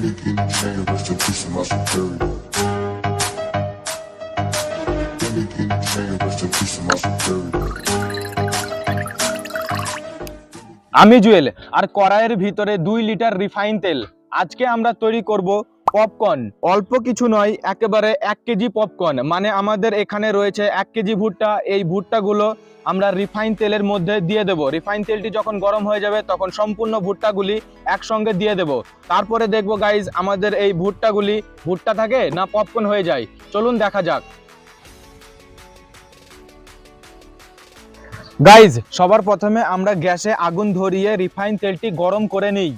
Billy King Kane, rest in peace to my superior. Billy King Kane, rest in peace to my superior. আমি জুয়েল আর কড়াইয়ের ভিতরে দুই litre refine তেল আজকে আমরা তৈরি করব পপকর্ন অল্প কিছু নয়, একেবারে এক কেজি পপকর্ন মানে আমাদের এখানে রয়েছে এক কেজি ভুট্টা। এই ভুট্টাগুলো আমরা রিফাইন তেলের মধ্যে দিয়ে দেব। রিফাইন তেলটি যখন গরম হয়ে যাবে, তখন সম্পূর্ণ ভুট্টাগুলি একসঙ্গে দিয়ে দেব। তারপরে দেখব গাইজ আমাদের এই ভুট্টাগুলি, ভুট্টা থাকে না পপকর্ন হয়ে যায়? চলুন দেখা যাক। গাইজ সবার প্রথমে আমরা গ্যাসে আগুন ধরিয়ে রিফাইন তেলটি গরম করে নিই।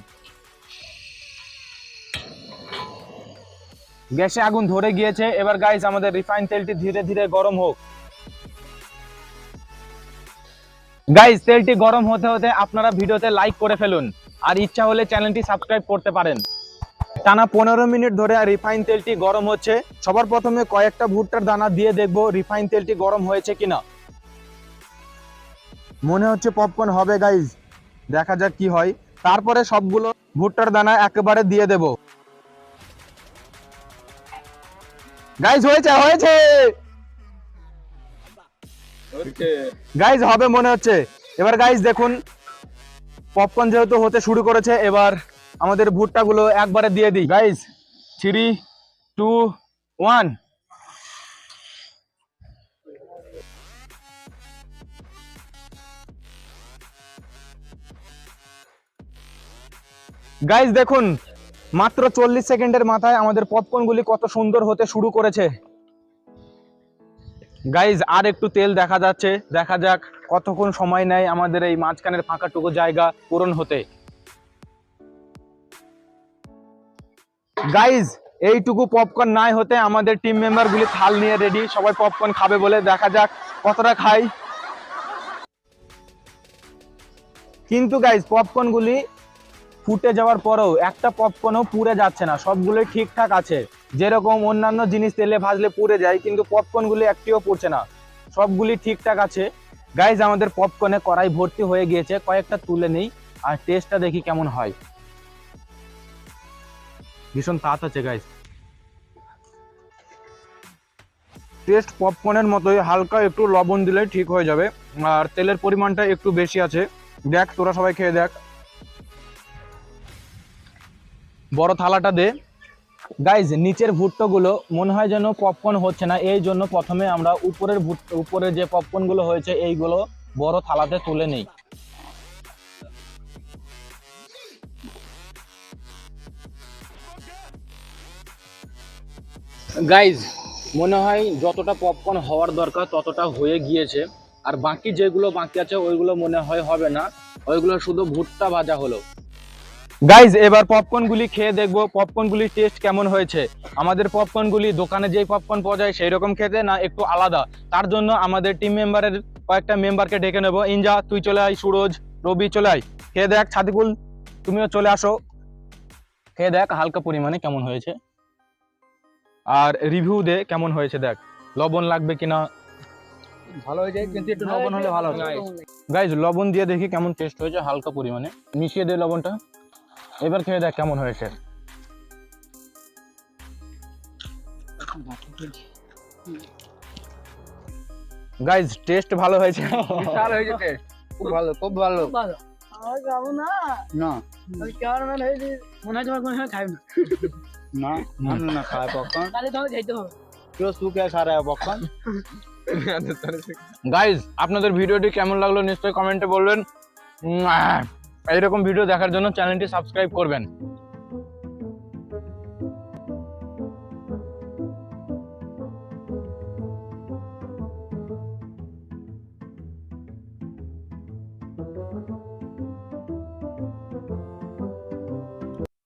গ্যাসে আগুন ধরে গিয়েছে। এবার গাইজ আমাদের রিফাইন তেলটি ধীরে ধীরে গরম হোক। গাইজ তেলটি গরম হতে হতে আপনারা ভিডিওতে লাইক করে ফেলুন। আর ইচ্ছা হলে চ্যানেলটি সাবস্ক্রাইব করতে পারেন। টানা পনেরো মিনিট ধরে রিফাইন তেলটি গরম হচ্ছে। সবার প্রথমে কয়েকটা ভুট্টার দানা দিয়ে দেখব রিফাইন তেলটি গরম হয়েছে কিনা। মনে হচ্ছে পপকর্ন হবে গাইজ দেখা যাক কি হয়। তারপরে সবগুলো ভুট্টার দানা একেবারে দিয়ে দেব। গাইজ হয়েছে হয়েছে! গাইজ হবে মনে হচ্ছে। এবার গাইজ দেখুন পপকর্ন যেহেতু হতে শুরু করেছে এবার আমাদের ভুট্টাগুলো একবারে দিয়ে দিই। Guys three two one guys দেখুন মাত্র চল্লিশ সেকেন্ডের মাথায় আমাদের পপকর্নগুলি কত সুন্দর হতে শুরু করেছে। গাইজ আর একটু তেল দেখা যাচ্ছে। দেখা যাক কতক্ষণ সময় নেয় আমাদের এই মাঝখানের ফাঁকাটুকু জায়গা পূরণ হতে। গাইজ এইটুকু পপকর্ন নাই হতে আমাদের টিম মেম্বার গুলি থাল নিয়ে রেডি সবাই পপকর্ন খাবে বলে দেখা যাক কতটা খাই কিন্তু গাইজ পপকর্ন গুলি ফুটে যাওয়ার পরেও একটা পপকর্নও পুড়ে যাচ্ছে না, সবগুলোই ঠিকঠাক আছে। যেরকম অন্যান্য জিনিস তেলে ভাজলে পুড়ে যায়, কিন্তু পপকর্নগুলি একটিও পড়ছে না। সবগুলি ঠিকঠাক আছে। গাইজ আমাদের পপকর্নে কড়াই ভর্তি হয়ে গিয়েছে, কয়েকটা তুলে নেই, আর টেস্টটা দেখি কেমন হয়। ভীষণ তাত আছে গাইজ টেস্ট পপকর্নের মতোই, হালকা একটু লবণ দিলে ঠিক হয়ে যাবে, আর তেলের পরিমাণটা একটু বেশি আছে। দেখ, তোরা সবাই খেয়ে দেখ। বড় থালাটা দে। গাইজ নিচের ভুট্টোগুলো মনে হয় যেন পপকর্ন হচ্ছে না, এই জন্য প্রথমে আমরা উপরের ভুট উপরে যে পপকর্নগুলো হয়েছে, এইগুলো বড় থালাতে তুলে নেই। গাইজ মনে হয় যতটা পপকর্ন হওয়ার দরকার ততটা হয়ে গিয়েছে। আর বাকি যেগুলো বাকি আছে, ওইগুলো মনে হয় হবে না। ওইগুলো শুধু ভুট্টা ভাজা হলো। গাইজ এবার পপকর্ন গুলি খেয়ে দেখব পপকর্ন গুলির টেস্ট কেমন হয়েছে। আমাদের পপকর্ন গুলি দোকানে যেই পপকর্ন পাওয়া যায় সেই রকম খেতে না একটু আলাদা? তার জন্য আমাদের টিম মেম্বারের কয়েকটা মেম্বারকে ডেকে নেব। ইনজা তুই চলে আয় সুরজ রবি চলে আয়। খেয়ে দেখ ছাতিকুল তুমিও চলে আসো। খেয়ে দেখ হালকা পরিমাণে কেমন হয়েছে। আর রিভিউ দে কেমন হয়েছে দেখ। লবণ লাগবে কিনা? ভালো হয়ে যায় কিন্তু একটু লবণ হলে ভালো গাইজ লবণ দিয়ে দেখি কেমন টেস্ট হয়েছে হালকা পরিমাণে। মিশিয়ে দে লবণটা। এবার খেয়ে দেখ কেমন হয়েছে। গাইজ টেস্ট ভালো হয়েছে। বিশাল হয়েছে টেস্ট খুব ভালো খুব ভালো। ভালো। যাব না। না। ওই ক্যামেরাম্যান হয়ে মনে হয় তোমার কোনো সময় খাইবে না। না আমি না খাই পপকর্ন তাহলে তোমাকে যাইতে হবে। কেউ সুখে সারা পপকর্ন গাইজ আপনাদের ভিডিওটি কেমন লাগল নিশ্চয়ই কমেন্টে বলবেন। এইরকম ভিডিও দেখার জন্য চ্যানেলটি সাবস্ক্রাইব করবেন।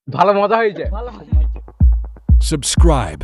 ভালো মজা হয়েছে। Subscribe.